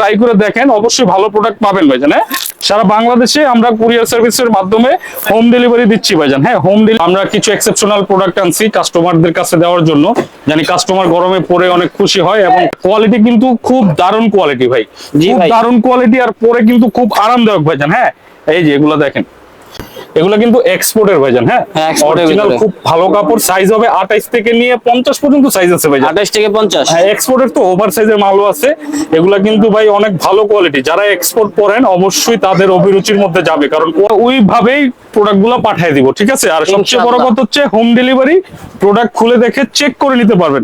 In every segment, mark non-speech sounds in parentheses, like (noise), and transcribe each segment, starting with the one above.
Try করে দেখেন অবশ্যই ভালো প্রোডাক্ট পাবেন ভাইজান হ্যাঁ? সারা বাংলাদেশে আমরা কুরিয়ার সার্ভিসের মাধ্যমে হোম ডেলিভারি দিচ্ছি ভাইজান হ্যাঁ? হোম আমরা কিছু এক্সেপশনাল প্রোডাক্ট আনছি কাস্টমারদের কাছে দেওয়ার জন্য। জানি কাস্টমার গরমে পরে অনেক খুশি হয় এবং কোয়ালিটি কিন্তু খুব দারুণ কোয়ালিটি ভাই। খুব দারুণ কোয়ালিটি আর পরে কিন্তু খুব আরামদায়ক ভাইজান হ্যাঁ? এই যে এগুলো দেখেন। এগুলো কিন্তু এক্সপোর্টের ভাইজান হ্যাঁ? হ্যাঁ, অরিজিনাল ভিতরে। খুব ভালো কাপড় সাইজ হবে 28 থেকে নিয়ে 50 পর্যন্ত সাইজ আছে ভাইজান আঠাশ থেকে পঞ্চাশ। হ্যাঁ এক্সপোর্টের তো ওভার সাইজের মালও আছে। এগুলা কিন্তু ভাই অনেক ভালো কোয়ালিটি যারা এক্সপোর্ট করেন অবশ্যই তাদের অভিরুচির মধ্যে যাবে। কারণ ওইভাবেই প্রোডাক্টগুলো পাঠিয়ে দিব ঠিক আছে? আর সবচেয়ে বড় কথা হচ্ছে হোম ডেলিভারি প্রোডাক্ট খুলে দেখে চেক করে নিতে পারবেন।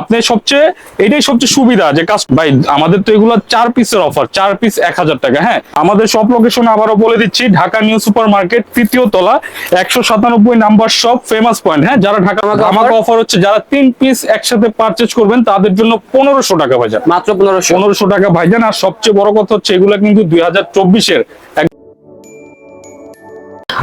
আপনি সবচেয়ে এটাই সবচেয়ে সুবিধা যে কাজ ভাই আমাদের তো এগুলো চার পিসের অফার চার পিস এক হাজার টাকা হ্যাঁ? আমাদের সব লোকেশন আবারও বলে দিচ্ছি ঢাকা নিউ সুপার মার্কেট তৃতীয় তলা একশো সাতানব্বই নাম্বার শপ ফেমাস পয়েন্ট হ্যাঁ? যারা ঢাকা আমাকে অফার হচ্ছে যারা তিন পিস একসাথে পারচেজ করবেন তাদের জন্য পনেরোশো টাকা ভাইজান। মাত্র পনেরোশো। পনেরোশো টাকা ভাইজান আর সবচেয়ে বড় কথা হচ্ছে এগুলা কিন্তু দুই হাজার চব্বিশের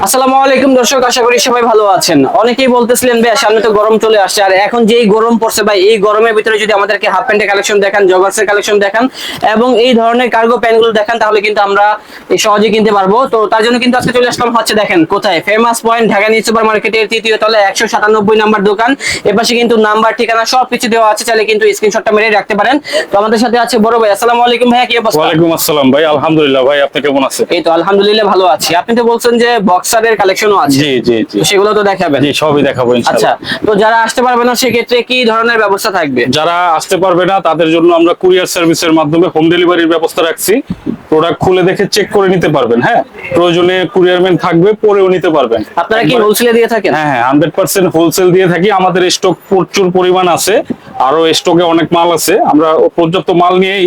আসসালামু আলাইকুম দর্শক আশা করি সবাই ভালো আছেন। অনেকেই বলতেছিলেন ভাই সামনে তো গরম চলে আসছে। আর এখন যেই গরম পড়ছে ভাই এই গরমের ভিতরে যদি আমাদেরকে হাফ প্যান্টের কালেকশন দেখান জগার্সের কালেকশন দেখান এবং এই ধরনের কার্গো প্যান্টগুলো দেখান তাহলে কিন্তু আমরা সহজে কিনতে পারব। তো তার জন্য কিন্তু আজকে চলে আসলাম হচ্ছে দেখেন কোথায়? Famous point Dhaka New Super মার্কেটের তৃতীয় তলায় একশো সাতানব্বই নাম্বার দোকান। এপাশে কিন্তু নাম্বার ঠিকানা সব কিছু দেওয়া আছে চাইলে কিন্তু স্ক্রিনশটটা মেরে রাখতে পারেন। তো আমাদের সাথে আছে বড় ভাই। আসসালামু আলাইকুম ভাইয়া কি অবস্থা? ওয়ালাইকুম আসসালাম ভাই আলহামদুলিল্লাহ ভাই আপনি কেমন আছেন? এই তো আলহামদুলিল্লাহ ভালো আছি। আপনি তো বলছেন যে বক্সারের কালেকশনও আছে। জি জি জি। সেগুলো তো দেখাবেন। জি সবই দেখাবো আচ্ছা তো যারা আসতে পারবে না সেক্ষেত্রে কি ধরনের ব্যবস্থা থাকবে? যারা আসতে পারবে না তাদের জন্য আমরা কুরিয়ার সার্ভিসের মাধ্যমে হোম ডেলিভারির ব্যবস্থা রাখছি। প্রোডাক্ট খুলে দেখে চেক করে নিতে পারবেন হ্যাঁ? প্রয়োজনে কুরিয়ারম্যান থাকবে পরেও নিতে পারবেন। আপনারা কি হোলসেলে দিয়ে থাকেন? হ্যাঁ হ্যাঁ হান্ড্রেড পার্সেন্ট হোলসেল দিয়ে থাকি। আমাদের স্টক প্রচুর পরিমাণ আছে। আরও স্টকে অনেক মাল আছে। আমরা পর্যাপ্ত মাল নিয়েই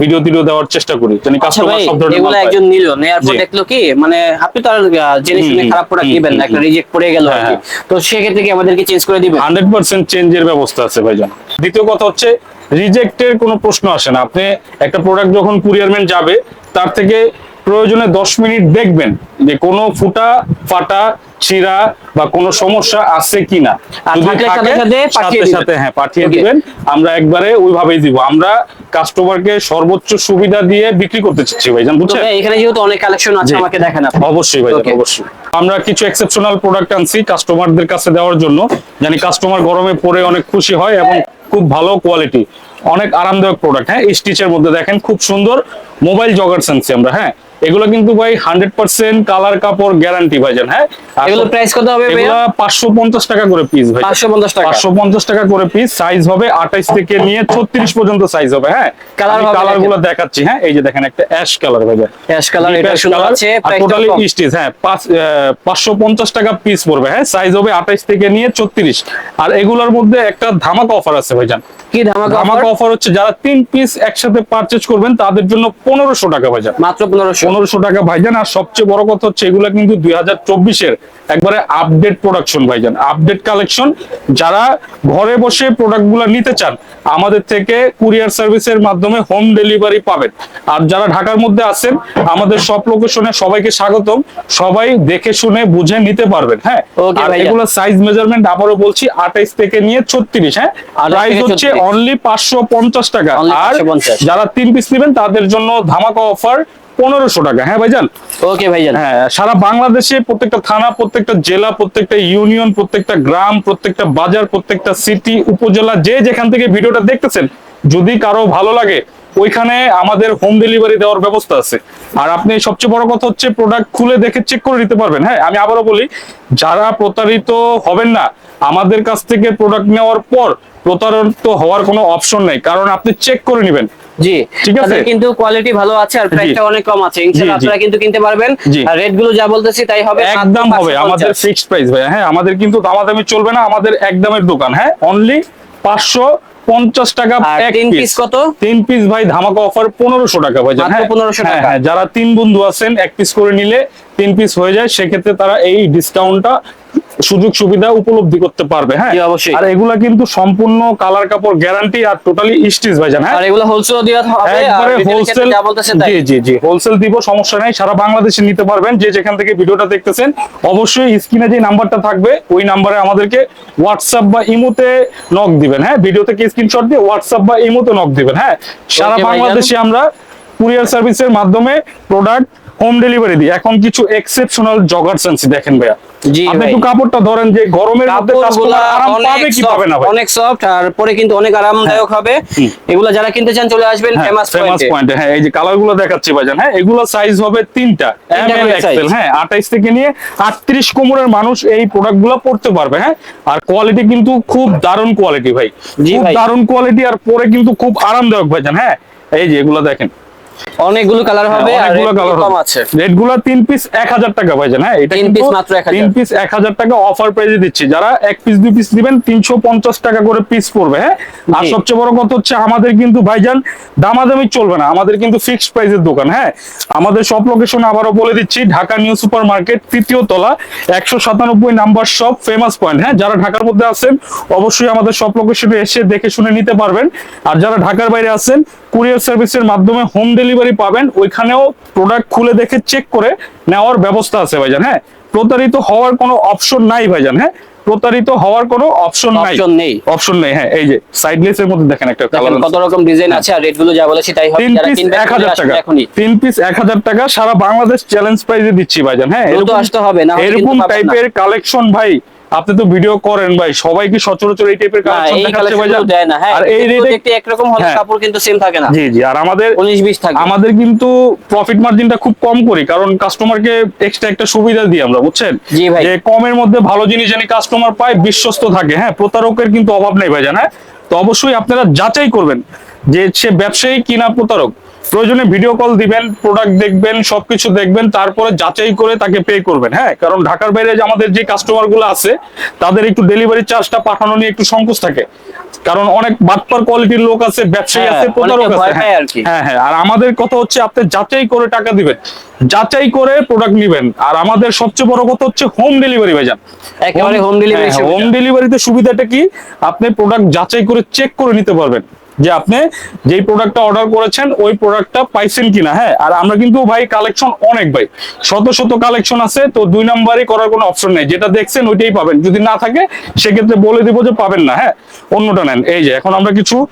ভিডিও টিডিও দেওয়ার চেষ্টা করি। জানি আচ্ছা কাস্টমার সব ধরনের মাল একজন নিল নেয়ার পর দেখল কি মানে আপনি তো আর জেনে শুনে খারাপ প্রোডাক্ট দিবেন না একটা রিজেক্ট পড়ে গেল কি। হ্যাঁ, তো সেক্ষেত্রে কি আমাদেরকে চেঞ্জ করে দিবেন? হান্ড্রেড পার্সেন্ট চেঞ্জের ব্যবস্থা আছে ভাইজান। দ্বিতীয় কথা হচ্ছে রিজেক্টের কোনো প্রশ্ন আসে না। আপনি একটা প্রোডাক্ট যখন কুরিয়ারম্যান যাবে তার থেকে প্রয়োজনে দশ মিনিট দেখবেন যে কোনো ফুটা ফাটা ছিঁড়া বা কোনো সমস্যা আছে কিনা। সাথে সাথে হ্যাঁ পাঠিয়ে. দিবেন। আমরা একবারে ওইভাবেই দিব। আমরা কাস্টমারকে সর্বোচ্চ সুবিধা দিয়ে বিক্রি করতে চাচ্ছি ভাইজান বুঝছেন? এখানে যেহেতু অনেক কালেকশন আছে আমাকে দেখেন আপনি। অবশ্যই ভাই Okay. অবশ্যই। আমরা কিছু এক্সেপশনাল প্রোডাক্ট আনছি কাস্টমারদের কাছে দেওয়ার জন্য জানি কাস্টমার গরমে পরে অনেক খুশি হয় এবং খুব ভালো কোয়ালিটি অনেক আরামদায়ক প্রোডাক্ট হ্যাঁ স্টিচের মধ্যে দেখেন খুব সুন্দর মোবাইল জগার্স আনছি আমরা হ্যাঁ। এগুলো কিন্তু ভাই হান্ড্রেড পার্সেন্ট কালার কাপড় গ্যারান্টি ভাইজান হ্যাঁ? এগুলো প্রাইস কত হবে এগুলো পাঁচশো পঞ্চাশ টাকা করে পিস ভাই পাঁচশো পঞ্চাশ টাকা। পাঁচশো পঞ্চাশ টাকা করে পিস সাইজ হবে আঠাইশ থেকে নিয়ে ছত্রিশ পর্যন্ত সাইজ হবে হ্যাঁ? হবে কালারগুলো দেখাচ্ছি হ্যাঁ? এই যে দেখেন একটা অ্যাশ কালার ভাই অ্যাশ কালার এটা সুন্দর আছে টোটালি। স্টিচ হ্যাঁ? পাঁচশো পঞ্চাশ টাকা পিস পড়বে হ্যাঁ? সাইজ হবে আঠাইশ থেকে নিয়ে ছত্রিশ। আর এগুলোর মধ্যে একটা ধামাকা অফার আছে ভাইজান। কি ধামাকা ধামাকা অফার হচ্ছে যারা তিন পিস একসাথে পারচেজ করবেন তাদের জন্য পনেরোশো টাকা ভাইজান। মাত্র পনেরোশো। পনেরোশো টাকা ভাইজান আর সবচেয়ে বড় কথা হচ্ছে এগুলা কিন্তু দুই হাজার চব্বিশের একবারে আপডেট প্রোডাকশন ভাইজান আপডেট কালেকশন যারা ঘরে বসে প্রোডাক্টগুলো নিতে চান আমাদের থেকে কুরিয়ার সার্ভিসের মাধ্যমে হোম ডেলিভারি পাবেন। আর যারা ঢাকার মধ্যে আছেন আমাদের সব লোকেশনে সবাইকে স্বাগতম। সবাই দেখে শুনে বুঝে নিতে পারবেন হ্যাঁ? আর এগুলো সাইজ মেজারমেন্ট আবারও বলছি আঠাইশ থেকে নিয়ে ছত্রিশ হ্যাঁ? 28 প্রাইস হচ্ছে অনলি পাঁচশো পঞ্চাশ টাকা। আর যারা তিন পিস নেবেন তাদের জন্য ধামাকা অফার পনেরোশো টাকা হ্যাঁ ভাইজান? ওকে ভাইজান। হ্যাঁ সারা বাংলাদেশে প্রত্যেকটা থানা প্রত্যেকটা জেলা প্রত্যেকটা ইউনিয়ন প্রত্যেকটা গ্রাম প্রত্যেকটা বাজার প্রত্যেকটা সিটি উপজেলা যে যেখান থেকে ভিডিওটা দেখতেছেন যদি কারও ভালো লাগে ওইখানে আমাদের হোম ডেলিভারি দেওয়ার ব্যবস্থা আছে। আর আপনি সবচেয়ে বড় কথা হচ্ছে প্রোডাক্ট খুলে দেখে চেক করে নিতে পারবেন। হ্যাঁ আমি আবারও বলি যারা প্রতারিত হবেন না আমাদের কাছ থেকে প্রোডাক্ট নেওয়ার পর প্রতারিত হওয়ার কোনো অপশন নেই। কারণ আপনি চেক করে নেবেন। জি ঠিক আছে? কিন্তু কোয়ালিটি ভালো আছে আর প্রাইসটা অনেক কম আছে। ইনশাআল্লাহ। আপনারা কিন্তু কিনতে পারবেন। আর রেটগুলো যা বলতেছি তাই হবে একদম হবে। আমাদের ফিক্সড প্রাইস ভাই হ্যাঁ আমাদের কিন্তু দামাদামি চলবে না আমাদের একদমের দোকান হ্যাঁ অনলি পাঁচশো পঞ্চাশ টাকা তিন পিস কত? তিন পিস ভাই ধামাকা অফার পনেরোশো টাকা ভাই মাত্র 1500 টাকা। হ্যাঁ যারা তিন বন্ধু আছেন এক পিস করে নিলে তিন পিস হয়ে যায় সেক্ষেত্রে তারা এই ডিসকাউন্টটা সুযোগ সুবিধা উপলব্ধি করতে পারবে হ্যাঁ? অবশ্যই। আর এগুলা কিন্তু সম্পূর্ণ কালার কাপড় গ্যারান্টি আর টোটালি স্টিচ ভাইজান হ্যাঁ? আর এগুলো হোলসেল দেওয়া হবে একবারে হোলসেল জি জি জি হোলসেল দিব সমস্যা নাই সারা বাংলাদেশে নিতে পারবেন যে যেখান থেকে ভিডিওটা দেখতেছেন। অবশ্যই স্ক্রিনে যে নাম্বারটা থাকবে ওই নাম্বারে আমাদেরকে হোয়াটসঅ্যাপ বা ইমোতে নক দিবেন হ্যাঁ? ভিডিও থেকে স্ক্রিনশট দিয়ে হোয়াটসঅ্যাপ বা ইমোতে নক দিবেন হ্যাঁ? সারা বাংলাদেশে আমরা কুরিয়ার সার্ভিসের মাধ্যমে প্রোডাক্ট হোম ডেলিভারি দিই এখন কিছু এক্সেপশনাল জগার্স আনছি দেখেন ভাইয়া। আপনি একটু কাপড়টা ধরেন যে গরমের মধ্যে আরাম পাবে কি পাবে না ভাই? অনেক সফট আর পরে কিন্তু অনেক আরামদায়ক হবে। এগুলো যারা কিনতে চান চলে আসবেন ফেমাস পয়েন্টে পয়েন্টে হ্যাঁ এই যে কালারগুলো দেখাচ্ছি ভাইজান। হ্যাঁ এগুলো সাইজ হবে তিনটা। এম এল এক্সেল হ্যাঁ আঠাইশ থেকে নিয়ে আটত্রিশ কোমরের মানুষ এই প্রোডাক্টগুলো পড়তে পারবে হ্যাঁ। আর কোয়ালিটি কিন্তু খুব দারুণ কোয়ালিটি ভাই। খুব দারুণ কোয়ালিটি আর পরে কিন্তু খুব আরামদায়ক ভাইজান। হ্যাঁ এই যে এগুলা দেখেন। অনেকগুলো কালার হবে আর কালার কম আছে। গুলো পিস টাকা ভাইজান হ্যাঁ? এটা piece মাত্র 1000 পিস এক হাজার টাকা অফার প্রাইসে দিচ্ছি। যারা পিস পিস দিবেন তিনশো পঞ্চাশ টাকা করে পিস পড়বে হ্যাঁ? আর সবচেয়ে বড় কথা হচ্ছে আমাদের কিন্তু ভাইজান দামাদামি চলবে না। আমাদের কিন্তু ফিক্সড প্রাইসের দোকান হ্যাঁ? আমাদের সব লোকেশন আবারও বলে দিচ্ছি ঢাকা নিউ সুপার মার্কেট তৃতীয় তলা একশো সাতানব্বই নাম্বার শপ ফেমাস পয়েন্ট হ্যাঁ? যারা ঢাকার মধ্যে আছেন অবশ্যই আমাদের সব লোকেশনে এসে দেখে শুনে নিতে পারবেন। আর যারা ঢাকার বাইরে আছেন কুরিয়ার সার্ভিসের মাধ্যমে হোম ডেলিভারি পাবেন ওইখানেও প্রোডাক্ট খুলে দেখে চেক করে নেওয়ার ব্যবস্থা আছে ভাইজান হ্যাঁ? প্রতারিত হওয়ার কোনো অপশন নাই ভাইজান হ্যাঁ? প্রতারিত হওয়ার কোনো অপশন নাই। অপশন নেই। অপশন নেই হ্যাঁ এই যে সাইডলেস এর মধ্যে দেখেন একটা কালার কত রকম ডিজাইন আছে আর রেটগুলো যা বলেছি তাই হবে যারা কিনবেন এক চলে হাজার আসবেন টাকা। এখনই। তিন পিস এক হাজার টাকা সারা বাংলাদেশ চ্যালেঞ্জ প্রাইজে দিচ্ছি ভাইজান হ্যাঁ? এরকম- আসতে হবে, না এরকম টাইপের কালেকশন ভাই আপনি তো ভিডিও করেন ভাই সবাই কি সচরাচর এই টাইপের কালেকশন দেখাচ্ছে ভাইজান দেয় না। হ্যাঁ আর এই রেটে দেখতে একরকম হলে হ্যাঁ। কাপড় কিন্তু সেম থাকে না। জি জি আর আমাদের উনিশ বিশ থাকে। আমাদের কিন্তু প্রফিট মার্জিনটা খুব কম করি কারণ কাস্টমারকে এক্সট্রা একটা সুবিধা দিই আমরা বুঝছেন? ভাই। যে কমের মধ্যে ভালো জিনিস জানি কাস্টমার পায় বিশ্বস্ত থাকে। হ্যাঁ প্রতারকের কিন্তু অভাব নেই ভাইজান হ্যাঁ তো অবশ্যই আপনারা যাচাই করবেন যে সে ব্যবসায়ী কিনা প্রতারক। প্রয়োজনে ভিডিও কল দিবেন প্রোডাক্ট দেখবেন সবকিছু দেখবেন তারপরে যাচাই করে তাকে পে করবেন হ্যাঁ? কারণ ঢাকার বাইরে যে আমাদের যে কাস্টমারগুলো আছে তাদের একটু ডেলিভারি চার্জটা পাঠানো নিয়ে একটু সংকোচ থাকে। কারণ অনেক বাটপার কোয়ালিটির লোক আছে ব্যবসায়ী হ্যাঁ, আছে প্রতারক আছে হ্যাঁ। হ্যাঁ হ্যাঁ আর আমাদের কথা হচ্ছে আপনি যাচাই করে টাকা দিবেন। যাচাই করে প্রোডাক্ট নিবেন। আর আমাদের সবচেয়ে বড় কথা হচ্ছে হোম ডেলিভারি ভাইজান। একেবারে হোম ডেলিভারি হোম ডেলিভারিতে সুবিধাটা কি? আপনি প্রোডাক্ট যাচাই করে চেক করে নিতে পারবেন। যে আপনি যেই প্রোডাক্টটা অর্ডার করেছেন, ওই প্রোডাক্টটা পাইছেন কিনা হ্যাঁ? আর আমরা কিন্তু ভাই কালেকশন অনেক ভাই। শত শত কালেকশন আছে, তো দুই নাম্বারই করার কোনো অপশন নেই। যেটা দেখছেন, ওইটাই পাবেন। যদি না থাকে, সেক্ষেত্রে বলে দিব যে পাবেন না হ্যাঁ? অন্যটা নেন। এই যে, এখন আমরা কিছু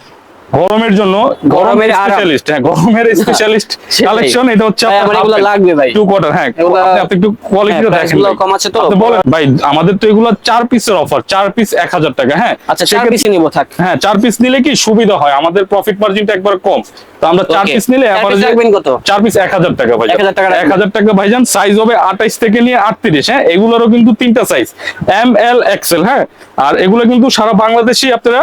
গরমের জন্য গরমের স্পেশালিস্ট হ্যাঁ গরমের স্পেশালিস্ট কালেকশন এটা হচ্ছে আমার এগুলো লাগবে ভাই। টু কোয়ার্টার হ্যাঁ আপনি আপনি একটু কোয়ালিটিটা হ্যাঁ, দেখেন price গুলো ভাই। কম আছে তো? বলেন ভাই আমাদের তো এগুলো চার পিসের অফার চার পিস এক হাজার টাকা হ্যাঁ। আচ্ছা চার পিসে নিবো থাক। হ্যাঁ চার পিস নিলে কি সুবিধা হয়? আমাদের প্রফিট মার্জিনটা একবার কম। তো আমরা চার পিস নিলে রাখবেন কত? চার পিস এক হাজার টাকা ভাই 1000 টাকা রাখবেন। এক হাজার টাকা ভাইজান সাইজ হবে আঠাইশ থেকে নিয়ে আটত্রিশ হ্যাঁ? এগুলোরও কিন্তু তিনটা সাইজ এম এল এক্সেল হ্যাঁ? আর এগুলো কিন্তু সারা বাংলাদেশে আপনারা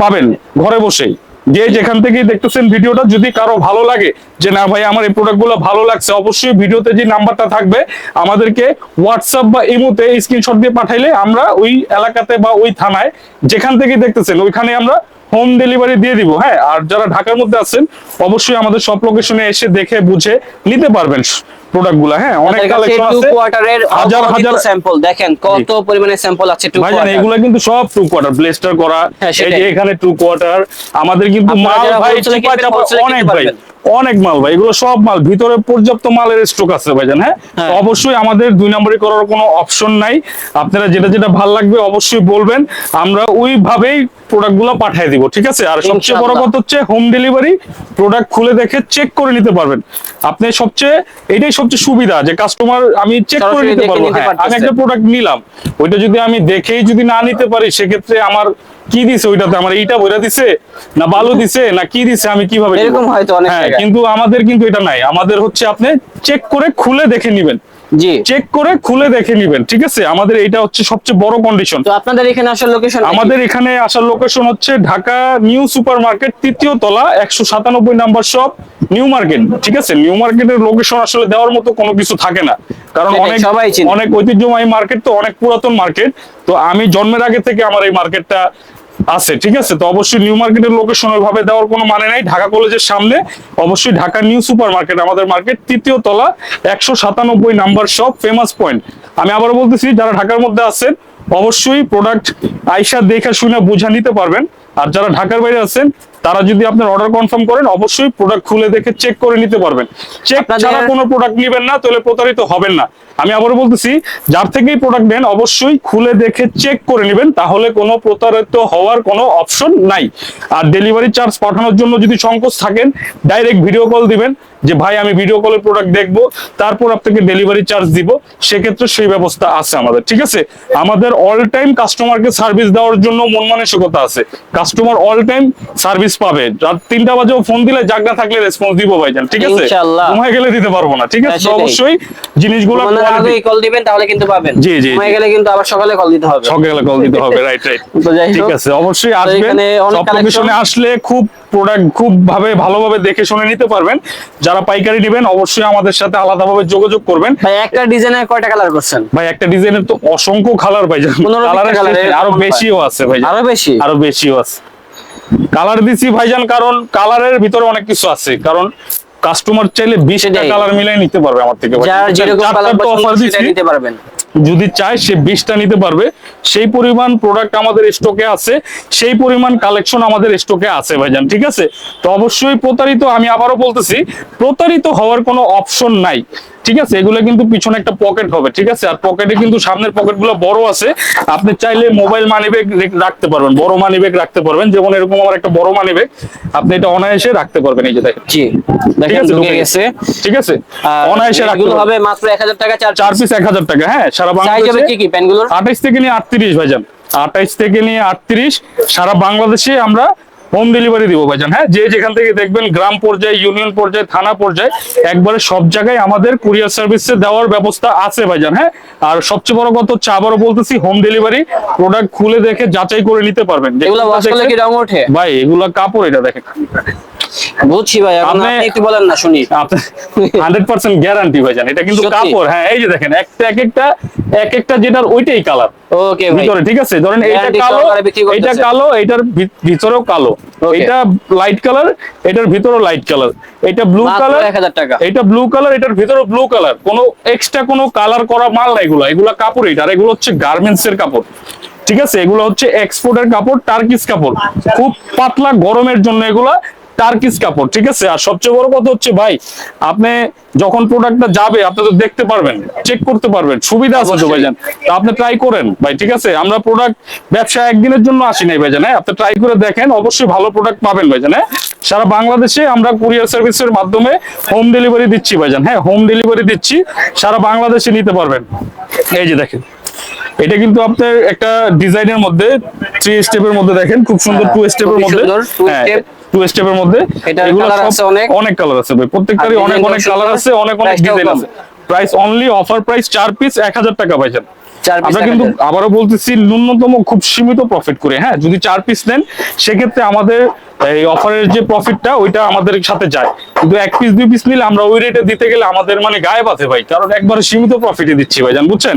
পাবেন ঘরে বসেই। যে যেখান থেকে দেখতেছেন ভিডিওটা, যদি কারও ভালো লাগে যে, না ভাই, আমার এই প্রোডাক্টগুলো ভালো লাগছে অবশ্যই ভিডিওতে যে নাম্বারটা থাকবে, আমাদেরকে হোয়াটসঅ্যাপ বা ইমোতে স্ক্রিনশট দিয়ে পাঠাইলে আমরা ওই এলাকাতে বা ওই থানায় যেখান থেকে দেখতেছেন, ওইখানে আমরা হোম ডেলিভারি দিয়ে দিব হ্যাঁ? আর যারা ঢাকার মধ্যে আছেন, অবশ্যই আমাদের সব লোকেশনে এসে দেখে, বুঝে নিতে পারবেন। প্রোডাক্টগুলা হ্যাঁ অনেক কালেকশন টু আছে। কোয়ার্টারের হাজার হাজার। স্যাম্পল দেখেন কত পরিমাণে স্যাম্পল আছে টু ভাই এগুলো কিন্তু সব টু কোয়ার্টার ব্লেস্টার করা হ্যাঁ, এই যে এখানে টু কোয়ার্টার আমাদের কিন্তু মাল ভাই চিপা চাপা অনেক ভাই। অনেক মাল ভাই এগুলো সব মাল। ভিতরে পর্যাপ্ত মালের স্টক আছে ভাইজান হ্যাঁ? হ্যাঁ। অবশ্যই আমাদের দুই নম্বরে করার কোনো অপশন নাই। আপনারা যেটা যেটা ভালো লাগবে অবশ্যই বলবেন। আমরা ওইভাবেই প্রোডাক্টগুলো পাঠিয়ে দিব ঠিক আছে? আর সবচেয়ে বড় কথা হচ্ছে হোম ডেলিভারি প্রোডাক্ট খুলে দেখে চেক করে নিতে পারবেন। আপনি সবচেয়ে এটাই সবচেয়ে সুবিধা যে কাস্টমার আমি চেক করে নিতে পারব। হ্যাঁ, আমি একটা প্রোডাক্ট নিলাম ওইটা যদি আমি দেখেই যদি না নিতে পারি সেক্ষেত্রে আমার কি দিছে ওইটাতে আমার এইটা বইরা দিছে না বালু দিছে না কি দিছে আমি কীভাবে? এরকম হয়তো অনেক হ্যাঁ কিন্তু আমাদের কিন্তু এটা নাই। আমাদের হচ্ছে আপনি চেক করে খুলে দেখে নিবেন। জি। চেক করে খুলে দেখে নিবেন ঠিক আছে? আমাদের এটা হচ্ছে সবচেয়ে বড় কন্ডিশন তো আপনাদের এখানে আসার লোকেশন আমাদের এখানে আসার লোকেশন হচ্ছে ঢাকা নিউ সুপার মার্কেট তৃতীয় তলা একশো সাতানব্বই নাম্বার শপ নিউ মার্কেট ঠিক আছে? নিউ মার্কেটের লোকেশন আসলে দেওয়ার মতো কোনো কিছু থাকে না। কারণ অনেক অনেক ঐতিহ্যবাহী মার্কেট তো অনেক পুরাতন মার্কেট তো আমি জন্মের আগে থেকে আমার এই মার্কেটটা আছে, ঠিক আছে? তো অবশ্যই নিউ মার্কেটের লোকেশন ভাবে দেওয়ার কোনো মানে নাই। ঢাকা কলেজের সামনে, অবশ্যই ঢাকা নিউ সুপার মার্কেট আমাদের মার্কেট, তৃতীয় তলা, একশো সাতানব্বই নাম্বার শপ ফেমাস পয়েন্ট আমি আবার বলতেছি, যারা ঢাকার মধ্যে আছেন অবশ্যই প্রোডাক্ট আইসা দেখে শুনে বুঝা নিতে পারবেন। আর যারা ঢাকার বাইরে আছেন তারা যদি আপনার অর্ডার কনফার্ম করেন অবশ্যই প্রোডাক্ট খুলে দেখে চেক করে নিতে পারবেন। চেক ছাড়া কোনো প্রোডাক্ট নেবেন না তাহলে প্রতারিত হবেন না। আমি আবারও বলতেছি যার থেকেই প্রোডাক্ট নেন অবশ্যই খুলে দেখে চেক করে নেবেন তাহলে কোনো প্রতারিত হওয়ার কোনো অপশন নাই। আর ডেলিভারি চার্জ পাঠানোর জন্য যদি সংকোচ থাকেন ডাইরেক্ট ভিডিও কল দিবেন যে ভাই আমি ভিডিও কলের প্রোডাক্ট দেখব তারপর আপনাকে ডেলিভারি চার্জ দিব। সেক্ষেত্রে সেই ব্যবস্থা আছে আমাদের ঠিক আছে? আমাদের অল টাইম কাস্টমারকে সার্ভিস দেওয়ার জন্য মন মানসিকতা আছে। কাস্টমার অল টাইম সার্ভিস পাবে। রাত তিনটা বাজেও ফোন দিলে জাগনা থাকলে রেসপন্স দিব ভাইজান ঠিক আছে। ঘুমায় গেলে দিতে পারব না ঠিক হ্যাঁ, আছে অবশ্যই জিনিসগুলো কল দিবেন তাহলে কিন্তু পাবেন। জি, জি, হয়ে জি। গেলে কিন্তু আবার সকালে কল দিতে হবে। সকালে কল দিতে হবে রাইট (laughs) রাইট ঠিক আছে অবশ্যই আসবেন। এখানে অনেক সব আসলে খুব প্রোডাক্ট খুব ভাবে ভালোভাবে দেখে শুনে নিতে পারবেন। যারা পাইকারি নেবেন অবশ্যই আমাদের সাথে আলাদাভাবে যোগাযোগ করবেন। ভাই একটা ডিজাইনের কয়টা কালার করছেন? ভাই একটা ডিজাইনের তো অসংখ্য কালার ভাই কালারের আরও বেশিও আছে ভাই আরও বেশি? আরও বেশিও আছে। কালার দিছি ভাইজান কারণ কালারের ভিতরে অনেক কিছু আছে কারণ কাস্টমার চাইলে বিশটা। কালার মিলাই নিতে পারবে আমার থেকে ভাই। যার যেরকম কালার নিতে পারবেন। যদি চায় সে বিশটা নিতে পারবে। সেই পরিমাণ প্রোডাক্ট আমাদের স্টকে আছে, সেই পরিমাণ কালেকশন আমাদের স্টকে আছে ভাইজান, ঠিক আছে? তো অবশ্যই প্রতারিত, আমি আবারও বলতেছি, প্রতারিত হওয়ার কোনো অপশন নাই। ঠিক আছে? এগুলো কিন্তু পিছনে একটা পকেট হবে ঠিক আছে? আর পকেটে কিন্তু সামনের পকেটগুলো বড় আছে। আপনি চাইলে মোবাইল মানি ব্যাগ রাখতে পারবেন বড় মানি ব্যাগ রাখতে পারবেন। যেমন এরকম আমার একটা বড় মানি ব্যাগ আপনি এটা অনায়াসে রাখতে পারবেন এই যে দেখেন। জি দেখেন ঢুকে গেছে। ঠিক আছে? অনায়াসে রাখতে। হবে মাত্র 1000 টাকা চার পিস এক হাজার টাকা হ্যাঁ সারা বাংলাদেশে কি কি প্যান্টগুলোর আঠাইশ থেকে নিয়ে আটত্রিশ ভাইজান। আঠাইশ থেকে নিয়ে আটত্রিশ সারা বাংলাদেশে আমরা হোম ডেলিভারি দিব ভাইজান হ্যাঁ? যে যেখান থেকে দেখবেন গ্রাম পর্যায়ে ইউনিয়ন পর্যায়ে থানা পর্যায়ে একবারে সব জায়গায় আমাদের কুরিয়ার সার্ভিসে দেওয়ার ব্যবস্থা আছে ভাইজান হ্যাঁ? আর সবচেয়ে বড় কথা হচ্ছে আবারও বলতেছি হোম ডেলিভারি প্রোডাক্ট খুলে দেখে যাচাই করে নিতে পারবেন। ভাই এগুলা কাপড় এটা দেখেন। বুঝছি ভাই আপনি- একটু বলেন না শুনি। হান্ড্রেড পার্সেন্ট গ্যারান্টি ভাইজান এটা কিন্তু কাপড় হ্যাঁ এই যে দেখেন একটা এক একটা এক একটা যেটার ওইটাই কালার ওকে ভাই। ভিতরে ঠিক আছে? ধরেন এইটা কালো। এইটা কালো এটার ভিতরেও কালো। এটা লাইট কালার এটার ভিতরেও লাইট কালার এটা ব্লু কালার 1000 টাকা। এটা ব্লু কালার এটার ভিতরেও ব্লু কালার কোনো এক্সট্রা কোনো কালার করা মাল না এগুলো। এগুলো কাপড় এটা আর এগুলো হচ্ছে গার্মেন্টস এর কাপড়। ঠিক আছে? এগুলো হচ্ছে এক্সপোর্টের কাপড় টার্কিস কাপড়। খুব পাতলা গরমের জন্য এগুলা টার্কিস কাপড় ঠিক আছে? আর সবচেয়ে বড় কথা হচ্ছে ভাই আপনি যখন প্রোডাক্টটা যাবে আপনি তো দেখতে পারবেন চেক করতে পারবেন সুবিধা আছে তো ভাইজান। তো আপনি ট্রাই করেন ভাই ঠিক আছে? আমরা প্রোডাক্ট ব্যবসা একদিনের জন্য আসি নাই ভাইজান হ্যাঁ? আপনি ট্রাই করে দেখেন অবশ্যই ভালো প্রোডাক্ট পাবেন ভাইজান হ্যাঁ? সারা বাংলাদেশে আমরা কুরিয়ার সার্ভিসের মাধ্যমে হোম ডেলিভারি দিচ্ছি ভাইজান হ্যাঁ? হোম ডেলিভারি দিচ্ছি সারা বাংলাদেশে নিতে পারবেন। এই যে দেখেন। এটা কিন্তু আপনার একটা ডিজাইনের মধ্যে থ্রি স্টেপের মধ্যে দেখেন খুব সুন্দর হ্যাঁ, টু স্টেপের মধ্যে। হ্যাঁ। টু স্টেপের মধ্যে। এগুলো সব- অনেক। অনেক কালার আছে ভাই। প্রত্যেকটারই অনেক অনেক কালার আছে অনেক অনেক ডিজাইন আছে। প্রাইস অনলি অফার প্রাইস চার পিস এক হাজার টাকা পাইছেন। আমরা কিন্তু আবারও বলতেছি ন্যূনতম খুব সীমিত প্রফিট করে। হ্যাঁ যদি চার পিস নেন সেক্ষেত্রে আমাদের এই অফারের যে প্রফিটটা ওইটা আমাদের সাথে যায়। কিন্তু এক পিস দুই পিস নিলে আমরা ওই রেটে দিতে গেলে আমাদের মানে গায়ে বাঁধে ভাই। কারণ একবারে সীমিত প্রফিটে দিচ্ছি ভাইজান বুঝছেন?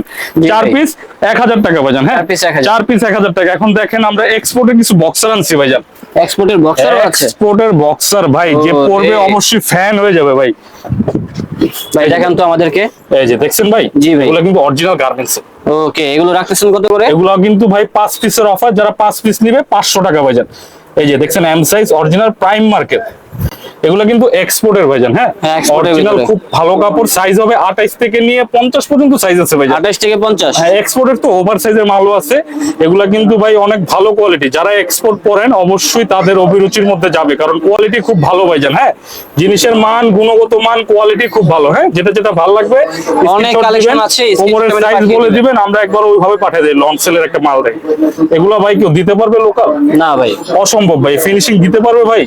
চার পিস এক হাজার টাকা ভাইজান হ্যাঁ? চার piece 1000 চার পিস এক হাজার টাকা। এখন দেখেন আমরা এক্সপোর্টের কিছু বক্সার আনছি ভাইজান। এক্সপোর্টের বক্সার আছে? এক্সপোর্টের বক্সার ভাই যে পরবে অবশ্যই ফ্যান হয়ে যাবে ভাই। ভাই দেখান তো আমাদেরকে। এই যে দেখছেন ভাই? জি ভাই। এগুলো কিন্তু অরিজিনাল গার্মেন্টস ওকে এগুলো রাখতেছেন কত করে? এগুলো কিন্তু ভাই পাঁচ পিসের অফার যারা পাঁচ পিস নেবে পাঁচশো টাকা বাজার এই যে দেখছেন M size original prime market এগুলো কিন্তু এক্সপোর্টের ভাইজান হ্যাঁ? হ্যাঁ, অরিজিনাল ভিতরে। খুব ভালো কাপড় সাইজ হবে আঠাইশ থেকে নিয়ে পঞ্চাশ পর্যন্ত সাইজ আছে ভাইজান আঠাশ থেকে পঞ্চাশ। হ্যাঁ এক্সপোর্টের তো ওভার সাইজের মালও আছে। এগুলা কিন্তু ভাই অনেক ভালো কোয়ালিটি যারা এক্সপোর্ট করেন অবশ্যই তাদের অভিরুচির মধ্যে যাবে কারণ কোয়ালিটি খুব ভালো ভাইজান হ্যাঁ? জিনিসের মান গুণগত মান কোয়ালিটি খুব ভালো হ্যাঁ? যেটা যেটা ভালো লাগবে অনেক দিবেন, আছে, কোমরের সাইজ বলে দিবেন। আমরা একবার ওইভাবে পাঠিয়ে দিই লং সেলের একটা মাল দেয় এগুলা ভাই কেউ দিতে পারবে লোকাল না ভাই। অসম্ভব ভাই ফিনিশিং দিতে পারবে ভাই।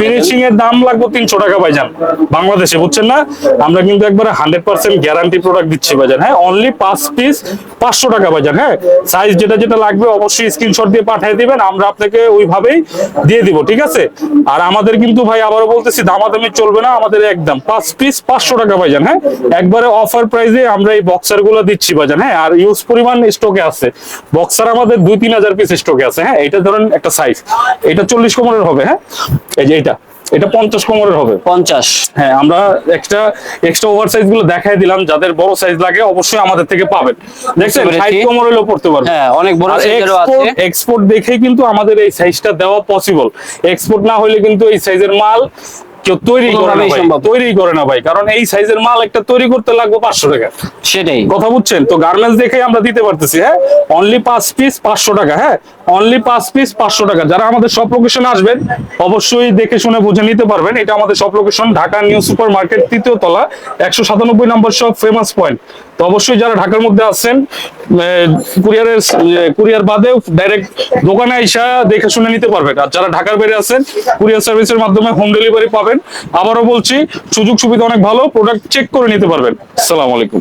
ফিনিশিং এর দাম লাগবে তিনশো টাকা ভাইজান। বাংলাদেশে, বুঝছেন না? আমরা কিন্তু একবারে হান্ড্রেড পার্সেন্ট গ্যারান্টি প্রোডাক্ট দিচ্ছি বাজার হ্যাঁ অনলি পাঁচ পিস পাঁচশো টাকা বাজার হ্যাঁ? সাইজ যেটা যেটা লাগবে অবশ্যই স্ক্রিনশট দিয়ে পাঠিয়ে দিবেন, আমরা আপনাকে ওইভাবেই দিয়ে দিব, ঠিক আছে? আর আমাদের কিন্তু ভাই আবারও বলতেছি, দামাদামি চলবে না, আমাদের একদম পাঁচ পিস পাঁচশো টাকা ভাইজান হ্যাঁ? একবারে অফার প্রাইসে আমরা এই বক্সারগুলো দিচ্ছি বাজার হ্যাঁ? আর ইউজ পরিমাণ স্টকে আছে। বক্সার আমাদের দুই তিন হাজার পিস স্টকে আছে হ্যাঁ? এটা ধরেন একটা সাইজ এটা চল্লিশ কোমরের হবে হ্যাঁ? এই যে এটা এটা পঞ্চাশ কোমরের হবে। পঞ্চাশ। হ্যাঁ আমরা এক্সট্রা এক্সট্রা ওভার সাইজগুলো দেখাই দিলাম যাদের বড় সাইজ লাগে অবশ্যই আমাদের থেকে পাবেন। দেখছেন সাইজ কোমর হলেও পড়তে পারবে হ্যাঁ অনেক বড় সাইজেরও আছে। এক্সপোর্ট এক্সপোর্ট দেখেই কিন্তু আমাদের এই সাইজটা দেওয়া পসিবল এক্সপোর্ট না হলে কিন্তু এই সাইজের মাল কেউ তৈরি করে না কোনোভাবেই ভাই সম্ভব না। তৈরি করে না ভাই কারণ এই সাইজের মাল একটা তৈরি করতে লাগবে পাঁচশো টাকা। সেটাই। কথা বুঝছেন? তো গার্মেন্টস দেখে আমরা দিতে পারতেছি হ্যাঁ? অনলি পাঁচ পিস পাঁচশো টাকা হ্যাঁ? অনলি পাঁচ পিস পাঁচশো টাকা। যারা আমাদের সব লোকেশনে আসবেন অবশ্যই দেখে শুনে বুঝে নিতে পারবেন। এটা আমাদের সব location Dhaka New Super Market তৃতীয় তলা একশো সাতানব্বই নম্বর সব ফেমাস পয়েন্ট তো অবশ্যই যারা ঢাকার মধ্যে আছেন কুরিয়ারের কুরিয়ার বাদেও ডাইরেক্ট দোকানে আইসা দেখে শুনে নিতে পারবেন। আর যারা ঢাকার বাইরে আছেন কুরিয়ার সার্ভিসের মাধ্যমে হোম ডেলিভারি পাবেন। পারেন আবারও বলছি সুযোগ সুবিধা অনেক ভালো প্রোডাক্ট চেক করে নিতে পারবেন। আসসালামু আলাইকুম।